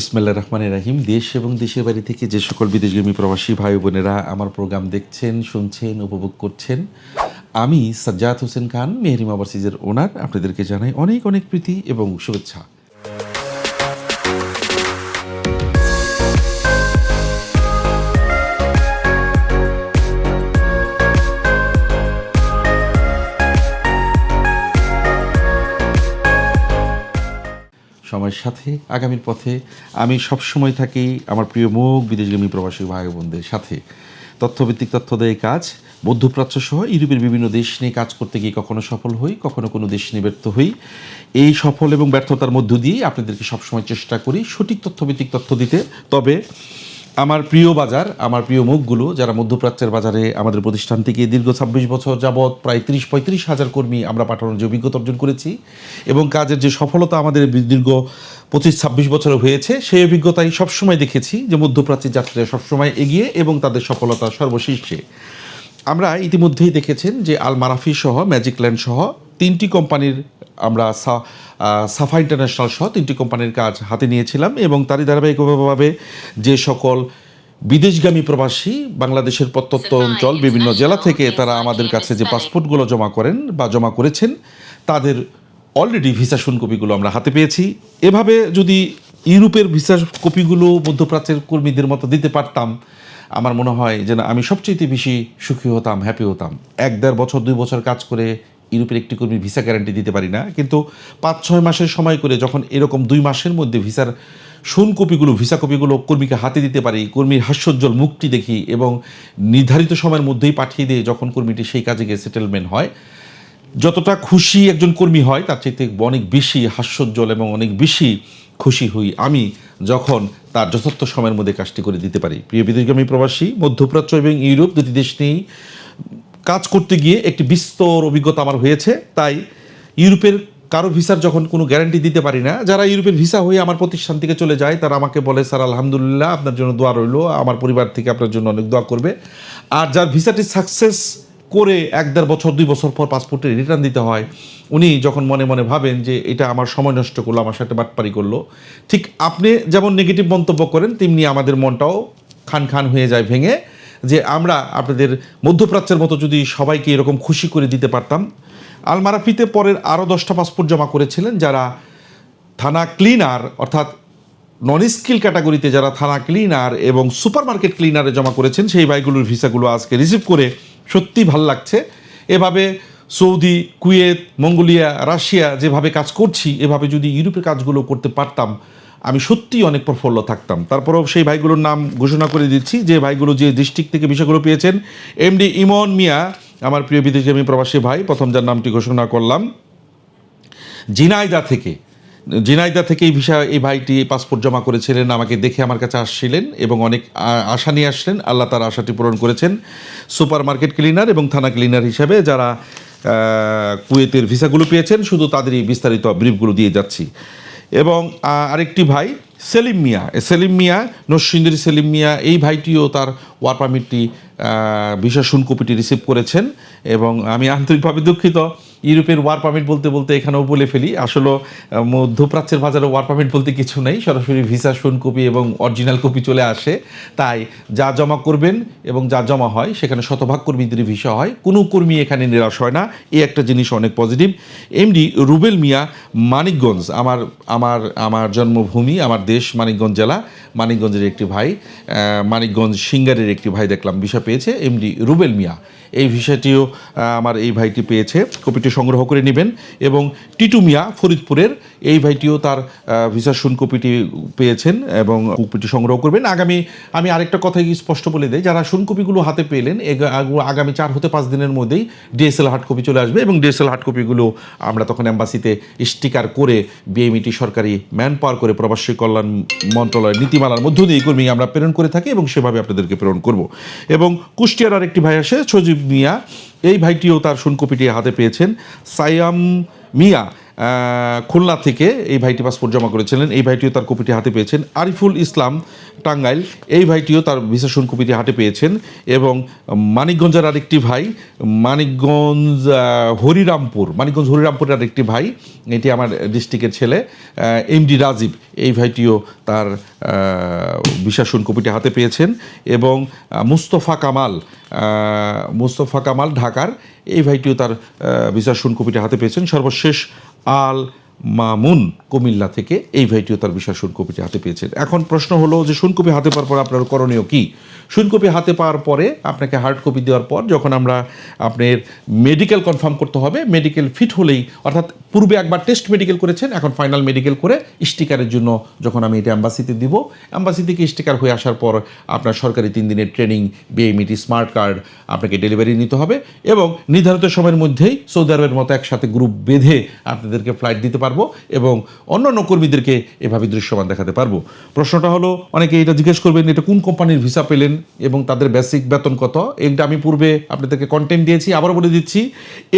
বিসমিল্লা রহমান রাহিম। দেশ এবং দেশের বাড়ি থেকে যে সকল বিদেশগামী প্রবাসী ভাই বোনেরা আমার প্রোগ্রাম দেখছেন, শুনছেন, উপভোগ করছেন, আমি সাজ্জাদ হোসেন খান, মেহরিম ওভারসিজের ওনার। আপনাদেরকে জানাই অনেক অনেক প্রীতি এবং শুভেচ্ছা। সময়ের সাথে, আগামীর পথে আমি সবসময় থাকি আমার প্রিয় মুখ, বিদেশগামী প্রবাসী ভাই বোনদের সাথে। তথ্যভিত্তিক তথ্য দেয় কাজ, মধ্যপ্রাচ্য সহ ইউরোপের বিভিন্ন দেশ নিয়ে কাজ করতে গিয়ে কখনো সফল হই, কখনো কোনো দেশ নিয়ে ব্যর্থ হই। এই সফল এবং ব্যর্থতার মধ্য দিয়ে আপনাদেরকে সবসময় চেষ্টা করি সঠিক তথ্যভিত্তিক তথ্য দিতে। তবে আমার প্রিয় বাজার, আমার প্রিয় মুখগুলো, যারা মধ্যপ্রাচ্যের বাজারে আমাদের প্রতিষ্ঠান থেকে দীর্ঘ ছাব্বিশ বছর যাবৎ প্রায় তিরিশ পঁয়ত্রিশ হাজার কর্মী আমরা পাঠানোর যে অভিজ্ঞতা অর্জন করেছি এবং কাজের যে সফলতা আমাদের দীর্ঘ পঁচিশ ছাব্বিশ বছরে হয়েছে, সেই অভিজ্ঞতাই সবসময় দেখেছি যে মধ্যপ্রাচ্যের যাত্রীরা সবসময় এগিয়ে এবং তাদের সফলতা সর্বশীর্ষে আমরা ইতিমধ্যেই দেখেছেন যে আল মারাফি সহ, ম্যাজিক ল্যান্ড সহ তিনটি কোম্পানির আমরা সাফা ইন্টারন্যাশনাল সহ তিনটি কোম্পানির কাজ হাতে নিয়েছিলাম এবং তারই ধারাবাহিকভাবে যে সকল বিদেশগামী প্রবাসী বাংলাদেশের প্রত্যন্ত অঞ্চল বিভিন্ন জেলা থেকে তারা আমাদের কাছে যে পাসপোর্টগুলো জমা করেন বা জমা করেছেন তাদের অলরেডি ভিসা কপিগুলো আমরা হাতে পেয়েছি। এভাবে যদি ইউরোপের ভিসা কপিগুলো মধ্যপ্রাচ্যের কর্মীদের মতো দিতে পারতাম আমার মনে হয় যে না আমি সবচেয়ে বেশি সুখী হতাম হ্যাপি হতাম। এক দেড় বছর দুই বছর কাজ করে ইউরোপের একটি কর্মী ভিসা গ্যারান্টি দিতে পারি না, কিন্তু পাঁচ, ছয় মাসের সময় করে যখন এরকম দুই মাসের মধ্যে ভিসার সুন কপিগুলো ভিসা কপিগুলো কর্মীকে হাতে দিতে পারি, কর্মীর হাস্যোজ্জ্বল মুখটি দেখি এবং নির্ধারিত সময়ের মধ্যেই পাঠিয়ে দিয়ে যখন কর্মীটি সেই কাজে গিয়ে সেটেলমেন্ট হয়, যতটা খুশি একজন কর্মী হয়, তার চাইতে অনেক বেশি হাস্যোজ্জ্বল এবং অনেক বেশি খুশি হই আমি যখন তার যথার্থ সময়ের মধ্যে কাজটি করে দিতে পারি। প্রিয় বিদেশগামী প্রবাসী, মধ্যপ্রাচ্য এবং ইউরোপ দুটি দেশ নিয়েই কাজ করতে গিয়ে একটি বিস্তর অভিজ্ঞতা আমার হয়েছে। তাই ইউরোপের কারও ভিসার যখন কোনো গ্যারান্টি দিতে পারি না, যারা ইউরোপের ভিসা হয়ে আমার প্রতিষ্ঠান থেকে চলে যায়, তারা আমাকে বলে, স্যার, আলহামদুলিল্লাহ, আপনার জন্য দোয়া রইল, আমার পরিবার থেকে আপনার জন্য অনেক দোয়া করবে। আর যার ভিসাটি সাকসেস করে এক দেড় বছর, দুই বছর পর পাসপোর্টে রিটার্ন দিতে হয়, উনি যখন মনে মনে ভাবেন যে এটা আমার সময় নষ্ট করল, আমার সাথে বাটপারি করল, ঠিক আপনি যেমন নেগেটিভ মন্তব্য করেন, তেমনি আমাদের মনটাও খান খান হয়ে যায়, ভেঙে যে আমরা আপনাদের মধ্যপ্রাচ্যের মতো যদি সবাইকে এরকম খুশি করে দিতে পারতাম, আলমারাফিতে পরের আরও দশটা পাসপোর্ট জমা করেছিলেন যারা থানা ক্লিনার, অর্থাৎ নন স্কিল ক্যাটাগরিতে যারা থানা ক্লিনার এবং সুপারমার্কেট ক্লিনারে জমা করেছেন, সেই ভাইগুলোর ভিসাগুলো আজকে রিসিভ করে সত্যি ভালো লাগছে। এভাবে সৌদি, কুয়েত, মঙ্গোলিয়া, রাশিয়া যেভাবে কাজ করছি, এভাবে যদি ইউরোপের কাজগুলো করতে পারতাম আমি সত্যিই অনেক প্রফুল্ল থাকতাম। তারপরেও সেই ভাইগুলোর নাম ঘোষণা করে দিচ্ছি। যে ভাইগুলো যে ডিস্ট্রিক্ট থেকে বিষয়গুলো পেয়েছেন এমডি ইমন মিয়া, আমার প্রিয় বিদেশগামী প্রবাসী ভাই, প্রথম যার নামটি ঘোষণা করলাম। জিনাইদা থেকে জিনাইদা থেকে এই ভিসা, এই ভাইটি পাসপোর্ট জমা করেছিলেন, আমাকে দেখে আমার কাছে আসছিলেন এবং অনেক আশা নিয়ে আসলেন। আল্লাহ তার আশাটি পূরণ করেছেন। সুপার মার্কেট ক্লিনার এবং থানা ক্লিনার হিসাবে যারা কুয়েতের ভিসাগুলো পেয়েছেন, শুধু তাদেরই বিস্তারিত ব্রিফগুলো দিয়ে যাচ্ছি। এবং আরেকটি ভাই, সেলিম মিয়া। সেলিম মিয়া নসিন্দির সেলিম মিয়া, এই ভাইটিও তার ওয়ার পারমিটটি ভিসা শুল্কপিটি রিসিভ করেছেন এবং আমি আন্তরিকভাবে দুঃখিত। ইউরোপের ওয়ার পারমিট বলতে বলতে এখানেও বলে ফেলি। আসলে মধ্যপ্রাচ্যের বাজারে ওয়ার পারমিট বলতে কিছু নেই। সরাসরি ভিসা শুন কপি এবং অরিজিনাল কপি চলে আসে। তাই যা জমা করবেন এবং যা জমা হয়, সেখানে শতভাগ কর্মীদের ভিসা হয়। কোনো কর্মী এখানে নিরাশ হয় না। এই একটা জিনিস অনেক পজিটিভ এমডি রুবেল মিয়া, মানিকগঞ্জ, আমার আমার আমার জন্মভূমি, আমার দেশ মানিকগঞ্জ জেলা, মানিকগঞ্জের একটি ভাই মানিকগঞ্জ সিঙ্গারের একটি ভাই দেখলাম, ভিসা পেয়েছে। এমডি রুবেল মিয়া। এই ভিসাটিও আমার এই ভাইটি পেয়েছে। কপিটি সংগ্রহ করে নেবেন এবং টিটু মিয়া ফরিদপুরের এই ভাইটিও তার ভিসা শুন কপিটি পেয়েছেন এবং কপিটি সংগ্রহ করবেন। আগামী, আমি আরেকটা কথা স্পষ্ট বলে দিই, যারা শুন কপিগুলো হাতে পেলেন আগামী চার হতে পাঁচ দিনের মধ্যেই ডিএসএল হার্ড কপি চলে আসবে এবং ডিএসএল হার্ড কপিগুলো আমরা তখন অ্যাম্বাসিতে স্টিকার করে বিএমইটি সরকারি ম্যান পাওয়ার করে প্রবাসী কল্যাণ মন্ত্রণালয়ের নীতিমালার মধ্য দিয়ে কর্মী আমরা প্রেরণ করে থাকি এবং সেভাবে আপনাদেরকে প্রেরণ করব। এবং কুষ্টিয়ার আরেকটি ভাই আসে, সজীব মিয়া। এই ভাইটিও তার সুনকপিটি হাতে পেয়েছেন। সায়াম মিয়া খুলনা থেকে এই ভাইটি পাসপোর্ট জমা করেছিলেন। এই ভাইটিও তার কপিটি হাতে পেয়েছেন। আরিফুল ইসলাম টাঙ্গাইল, এই ভাইটিও তার ভিসাসন কপিটি হাতে পেয়েছেন এবং মানিকগঞ্জের আরেকটি ভাই, মানিকগঞ্জ হরিরামপুর, মানিকগঞ্জ, হরিরামপুরের আরেকটি ভাই, এটি আমার ডিস্ট্রিক্টের ছেলে এমডি রাজীব, এই ভাইটিও তার বিশাসন কপিটি হাতে পেয়েছেন এবং মুস্তফা কামাল মুস্তফা কামাল ঢাকার এই ভাইটিও তার বিশাসন শুনকপিটা হাতে পেয়েছেন। সর্বশেষ আল মামুন কুমিল্লা থেকে এই ভাইটিও তার বিশাল সুনকপিটি হাতে পেয়েছেন। এখন প্রশ্ন হলো যে সুনকপি হাতে পাওয়ার পর আপনার করণীয় কি? সুনকপি হাতে পাওয়ার পরে আপনাকে হার্ড কপি দেওয়ার পর যখন আমরা আপনার মেডিকেল কনফার্ম করতে হবে মেডিকেল ফিট হলেই, অর্থাৎ পূর্বে একবার টেস্ট মেডিকেল করেছেন, এখন ফাইনাল মেডিকেল করে স্টিকারের জন্য যখন আমি এটা অ্যাম্বাসিতে দিব অ্যাম্বাসি থেকে স্টিকার হয়ে আসার পর আপনার সরকারি তিন দিনের ট্রেনিং বিএমইটি স্মার্ট কার্ড আপনাকে ডেলিভারি নিতে হবে এবং নির্ধারিত সময়ের মধ্যেই সৌদি আরবের মতো একসাথে গ্রুপ বেঁধে আপনাদেরকে ফ্লাইট দিতে পারব এবং অন্যান্য কর্মীদেরকে এভাবে দৃশ্যমান দেখাতে পারব। প্রশ্নটা হলো, অনেকে এটা জিজ্ঞেস করবেন, এটা কোন কোম্পানির ভিসা পেলেন এবং তাদের বেসিক বেতন কত? এটা আমি পূর্বে আপনাদেরকে কন্টেন্ট দিয়েছি আবার বলে দিচ্ছি,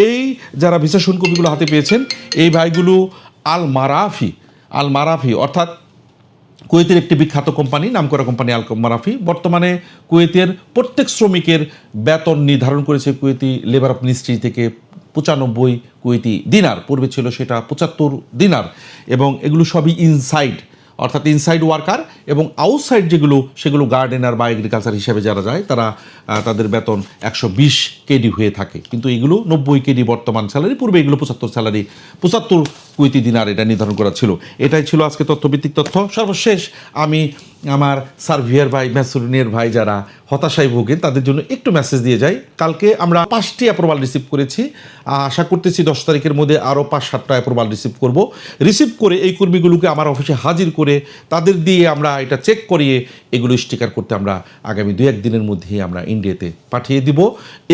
এই যারা ভিসা শুল্কগুলো হাতে পেয়েছেন, এই ভাইগুলো আল মারাফি আল মারাফি অর্থাৎ কুয়েতের একটি বিখ্যাত কোম্পানি, নামকরা কোম্পানি আল মারাফি বর্তমানে কুয়েতের প্রত্যেক শ্রমিকের বেতন নির্ধারণ করেছে কুয়েতি লেবার অফ মিনিস্ট্রি থেকে পঁচানব্বই কুয়েতি দিনার। পূর্বে ছিল সেটা পঁচাত্তর দিনার। এবং এগুলো সবই ইনসাইড অর্থাৎ ইনসাইড ওয়ার্কার এবং আউটসাইড যেগুলো, সেগুলো গার্ডেনার বা এগ্রিকালচার হিসেবে যারা যায়, তারা তাদের বেতন একশো বিশ কেডি হয়ে থাকে। কিন্তু এগুলো নব্বই কেডি বর্তমান স্যালারি পূর্বে এগুলো পঁচাত্তর স্যালারি পঁচাত্তর কুইতি দিনার এটা নির্ধারণ করা ছিল। এটাই ছিল আজকে তথ্যভিত্তিক তথ্য। সর্বশেষ আমি আমার সার্ভিয়ার ভাই ম্যাসুরিনের ভাই যারা হতাশায় ভোগেন, তাদের জন্য একটু মেসেজ দিয়ে যাই। কালকে আমরা পাঁচটি অ্যাপ্রুভাল রিসিভ করেছি। আশা করতেছি দশ তারিখের মধ্যে আরও পাঁচ, সাতটা অ্যাপ্রুভাল রিসিভ করব। রিসিভ করে এই কর্মীগুলোকে আমার অফিসে হাজির করে তাদের দিয়ে আমরা এটা চেক করিয়ে এগুলো স্টিকার করতে আমরা আগামী দু একদিনের মধ্যেই আমরা ইন্ডিয়াতে পাঠিয়ে দিব।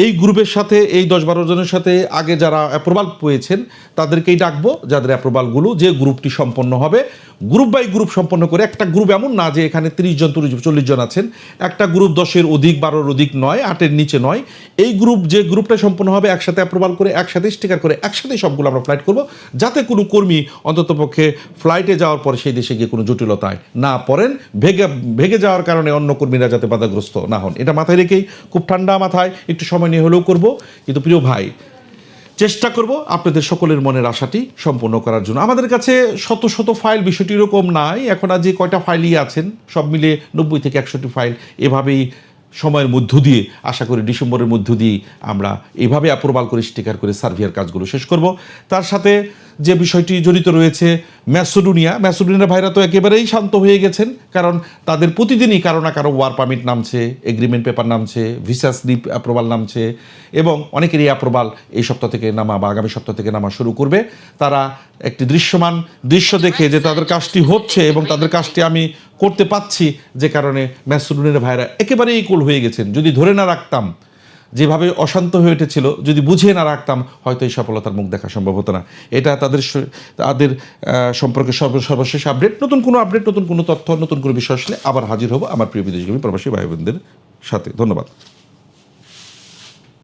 এই গ্রুপের সাথে, এই দশ, বারো জনের সাথে আগে যারা অ্যাপ্রুভাল পেয়েছেন, তাদেরকেই ডাকবো। যাদের অ্যাপ্রুভালগুলো যে গ্রুপটি সম্পন্ন হবে। গ্রুপ বাই গ্রুপ সম্পন্ন করে একটা গ্রুপ এমন না যে এখানে তিরিশ জন, চল্লিশ জন আছেন। একটা গ্রুপ দশের অধিক, বারোর অধিক নয়, আটের নিচে নয়। এই গ্রুপ যে গ্রুপটা সম্পন্ন হবে একসাথে অ্যাপ্রুভাল করে, একসাথে স্টিকার করে, একসাথে সবগুলো আমরা ফ্লাইট করব। যাতে কোনো কর্মী অন্ততপক্ষে ফ্লাইটে যাওয়ার পরে সেই দেশে গিয়ে কোনো জটিলতায় না পড়েন। ভেগে ভেগে যাওয়ার কারণে অন্য কর্মীরা যাতে বাধাগ্রস্ত না হন। এটা মাথায় রেখেই খুব ঠান্ডা মাথায় একটু সময় নিয়ে হলেও করব। কিন্তু প্রিয় ভাই চেষ্টা করব আপনাদের সকলের মনের আশাটি সম্পূর্ণ করার জন্য। আমাদের কাছে শত শত ফাইল, বিষয়টি এরকম নাই। এখন আজ যে কয়টা ফাইলই আছেন, সব মিলে নব্বই থেকে একশোটি ফাইল। এভাবেই সময়ের মধ্য দিয়ে, আশা করি ডিসেম্বরের মধ্য দিয়ে আমরা এভাবে অ্যাপ্রুভাল করে, স্টিকার করে সার্ভিয়ার কাজগুলো শেষ করব। তার সাথে যে বিষয়টি জড়িত রয়েছে, ম্যাসোডুনিয়া ম্যাসোডুনিয়া ভাইরা তো একেবারেই শান্ত হয়ে গেছেন, কারণ তাদের প্রতিদিনই কারও না কারও ওয়ার পারমিট নামছে এগ্রিমেন্ট পেপার নামছে ভিসা স্লিপ অ্যাপ্রুভাল নামছে, এবং অনেকেরই অ্যাপ্রুভাল এই সপ্তাহ থেকে নামা বা আগামী সপ্তাহ থেকে নামা শুরু করবে। তারা একটি দৃশ্যমান দৃশ্য দেখে যে তাদের কাজটি হচ্ছে এবং তাদের কাজটি আমি করতে পাচ্ছি যে কারণে ম্যাসুডুনের ভাইরা একেবারেই ইকুল হয়ে গেছেন। যদি ধরে না রাখতাম, যেভাবে অশান্ত হয়ে উঠেছিল, যদি বুঝিয়ে না রাখতাম, হয়তো এই সফলতার মুখ দেখা সম্ভব হতো না। এটা তাদের তাদের সম্পর্কে সর্ব সর্বশেষ আপডেট নতুন কোনো আপডেট নতুন কোনো তথ্য, নতুন কোনো বিষয় আসলে আবার হাজির হব আমার প্রিয় বিদেশগামী প্রবাসী ভাই বোনদের সাথে। ধন্যবাদ।